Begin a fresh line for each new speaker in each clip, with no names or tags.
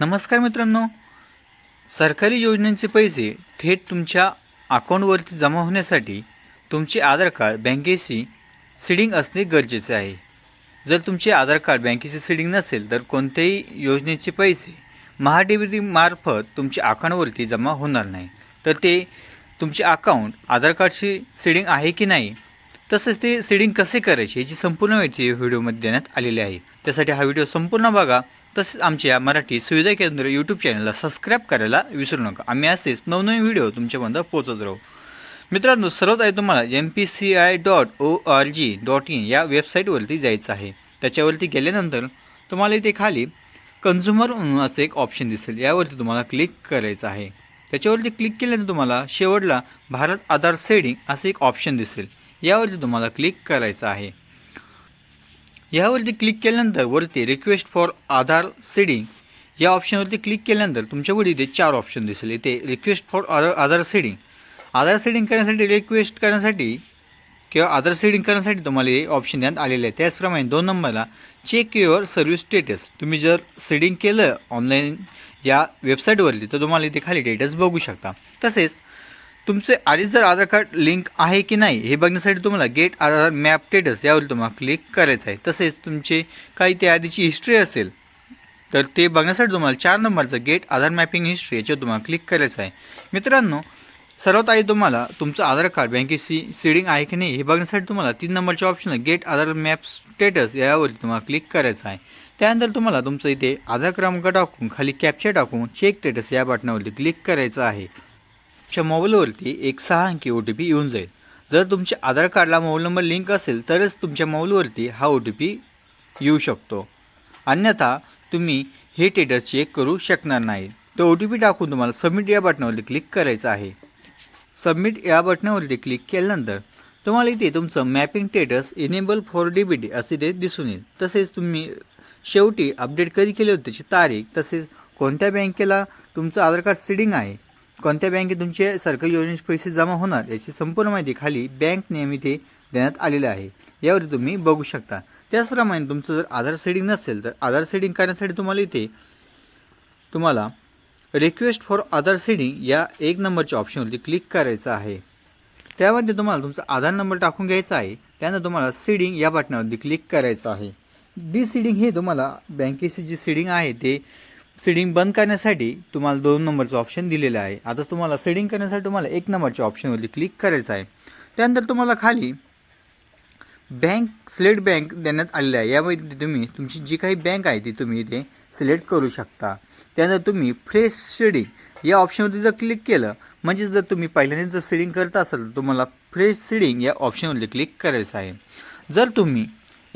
नमस्कार मित्रांनो. सरकारी योजनेचे पैसे थेट तुमच्या अकाउंटवरती जमा होण्यासाठी तुमचे आधार कार्ड बँकेशी सिडिंग असणे गरजेचे आहे. जर तुमचे आधार कार्ड बँकेचे सिडिंग नसेल तर कोणत्याही योजनेचे पैसे महाडीबीटीमार्फत तुमच्या अकाउंटवरती जमा होणार नाही. तर ते तुमचे अकाउंट आधार कार्डशी सिडिंग आहे की नाही तसंच ते सिडिंग कसे करायचे याची संपूर्ण माहिती व्हिडिओमध्ये देण्यात आलेली आहे. त्यासाठी हा व्हिडिओ संपूर्ण बघा. तसेच आमच्या मराठी सुविधा केंद्र यूट्यूब चॅनलला सबस्क्राईब करायला विसरू नका. आम्ही असेच नवनवीन व्हिडिओ तुमच्यापर्यंत पोहोचत राहू. मित्रांनो सर्वात आहे तुम्हाला M P C I dot O R G dot in या वेबसाईटवरती जायचं आहे. त्याच्यावरती गेल्यानंतर तुम्हाला इथे खाली कन्झ्युमर म्हणून असं एक ऑप्शन दिसेल. यावरती तुम्हाला क्लिक करायचं आहे. त्याच्यावरती क्लिक केल्यानंतर तुम्हाला शेवटला भारत आधार सेडिंग असं एक ऑप्शन दिसेल. यावरती तुम्हाला क्लिक करायचं आहे. यावरती क्लिक केल्यानंतर वरती रिक्वेस्ट फॉर आधार सेडिंग या ऑप्शनवरती क्लिक केल्यानंतर तुमच्यापुढे इथे चार ऑप्शन दिसेल. इथे रिक्वेस्ट फॉर आधार आधार सेडिंग आधार सेडिंग करण्यासाठी रिक्वेस्ट करण्यासाठी किंवा आधार सेडिंग करण्यासाठी तुम्हाला हे ऑप्शन देण्यात आलेले आहे त्याचप्रमाणे दोन नंबरला चेक युअर सर्व्हिस स्टेटस तुम्ही जर सेडिंग केलं ऑनलाईन या वेबसाईटवरती तर तुम्हाला इथे खाली स्टेटस बघू शकता. तसेच तुमचे आधीच जर आधार कार्ड लिंक आहे की नाही हे बघण्यासाठी तुम्हाला गेट आधार मॅप स्टेटस यावर तुम्हाला क्लिक करायचं आहे. तसेच तुमचे काही त्या आधीची हिस्ट्री असेल तर ते बघण्यासाठी तुम्हाला चार नंबरचं गेट आधार मॅपिंग हिस्ट्री याच्यावर तुम्हाला क्लिक करायचं आहे. मित्रांनो सर्वात आधी तुम्हाला तुमचं आधार कार्ड बँकेची सीडिंग आहे की नाही हे बघण्यासाठी तुम्हाला तीन नंबरच्या option get Aadhaar map status यावरती तुम्हाला क्लिक करायचं आहे. त्यानंतर तुम्हाला तुमचं इथे आधार क्रमांक टाकून खाली कॅप्चर टाकून चेक स्टेटस या बटनावरती क्लिक करायचं आहे. तुमच्या मोबाईलवरती एक सहा अंकी ओ टी पी येऊन जाईल. जर तुमच्या आधार कार्डला मोबाईल नंबर लिंक असेल तरच तुमच्या मोबाईलवरती हा ओ टी पी येऊ शकतो. अन्यथा तुम्ही हे स्टेटस चेक करू शकणार नाही. तो ओ टी पी टाकून तुम्हाला सबमिट या बटनावरती क्लिक करायचं आहे. सबमिट या बटनावरती क्लिक केल्यानंतर तुम्हाला इथे तुमचं mapping status enable for D B D असे ते दिसून येईल. तसेच तुम्ही शेवटी अपडेट कधी केले होते त्याची तारीख तसेच कोणत्या बँकेला तुमचं आधार कार्ड सिडिंग आहे कोणत्या बँकेत तुमचे सरकारी योजनेचे पैसे जमा होणार याची संपूर्ण माहिती खाली बँक नेहमी ते देण्यात आलेली आहे. यावर तुम्ही बघू शकता. त्याचप्रमाणे तुमचं जर आधार सेडिंग नसेल तर आधार सेडिंग करण्यासाठी तुम्हाला इथे तुम्हाला रिक्वेस्ट फॉर आधार सेडिंग या एक नंबरच्या ऑप्शनवरती क्लिक करायचं आहे. त्यामध्ये तुम्हाला तुमचा आधार नंबर टाकून घ्यायचा आहे. त्यानंतर तुम्हाला सीडिंग या बटनावरती क्लिक करायचं आहे. डी सीडिंग हे तुम्हाला बँकेची जी सीडिंग आहे ते सीडिंग बंद करण्यासाठी तुम्हाला दोन नंबरचं ऑप्शन दिलेलं आहे. आता तुम्हाला सीडिंग करण्यासाठी तुम्हाला एक नंबरच्या ऑप्शनवरती क्लिक करायचं आहे. त्यानंतर तुम्हाला खाली बँक सिलेक्ट बँक देण्यात आलेली आहे. यामध्ये तुम्ही तुमची जी काही बँक आहे ती तुम्ही इथे सिलेक्ट करू शकता. त्यानंतर तुम्ही फ्रेश सीडिंग या ऑप्शनवरती जर क्लिक केलं म्हणजे जर तुम्ही पहिल्यांदा जर सीडिंग करत असाल तर तुम्हाला फ्रेश सीडिंग या ऑप्शनवरती क्लिक करायचं आहे. जर तुम्ही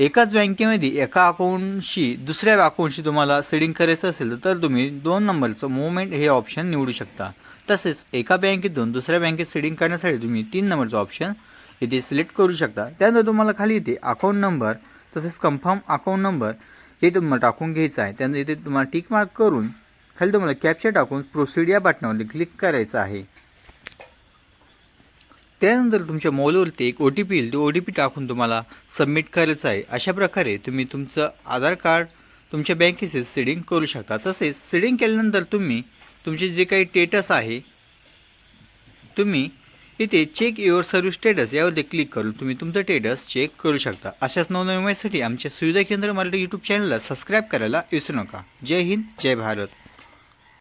एकाच बँकेमध्ये एका अकाउंटशी दुसऱ्या अकाउंटशी तुम्हाला सेडिंग करायचं असेल तर तुम्ही दोन नंबरचं मुवमेंट हे ऑप्शन निवडू शकता. तसेच एका बँकेतून दुसऱ्या बँकेत सेडिंग करण्यासाठी तुम्ही तीन नंबरचं ऑप्शन इथे सिलेक्ट करू शकता. त्यानंतर तुम्हाला खाली इथे अकाउंट नंबर तसेच कन्फर्म अकाउंट नंबर हे तुम्हाला टाकून घ्यायचं आहे. त्यानंतर इथे तुम्हाला टिक मार्क करून खाली तुम्हाला कॅप्चर टाकून प्रोसीड या बटनावरती क्लिक करायचं आहे. त्यानंतर तुमच्या मोबाईलवरती एक ओ टी पी येईल तो ओ टी पी टाकून तुम्हाला सबमिट करायचं आहे. अशा प्रकारे तुम्ही तुमचं आधार कार्ड तुमच्या बँकेचे सीडिंग करू शकता. तसेच सीडिंग केल्यानंतर तुम्ही तुमचे जे काही स्टेटस आहे तुम्ही इथे चेक युअर सर्व्हिस स्टेटस यावरती क्लिक करून तुम्ही तुमचं स्टेटस चेक करू शकता. अशाच नवनवीन माहितीसाठी आमच्या सुविधा केंद्र मराठी यूट्यूब चॅनलला सबस्क्राईब करायला विसरू नका. जय हिंद जय भारत.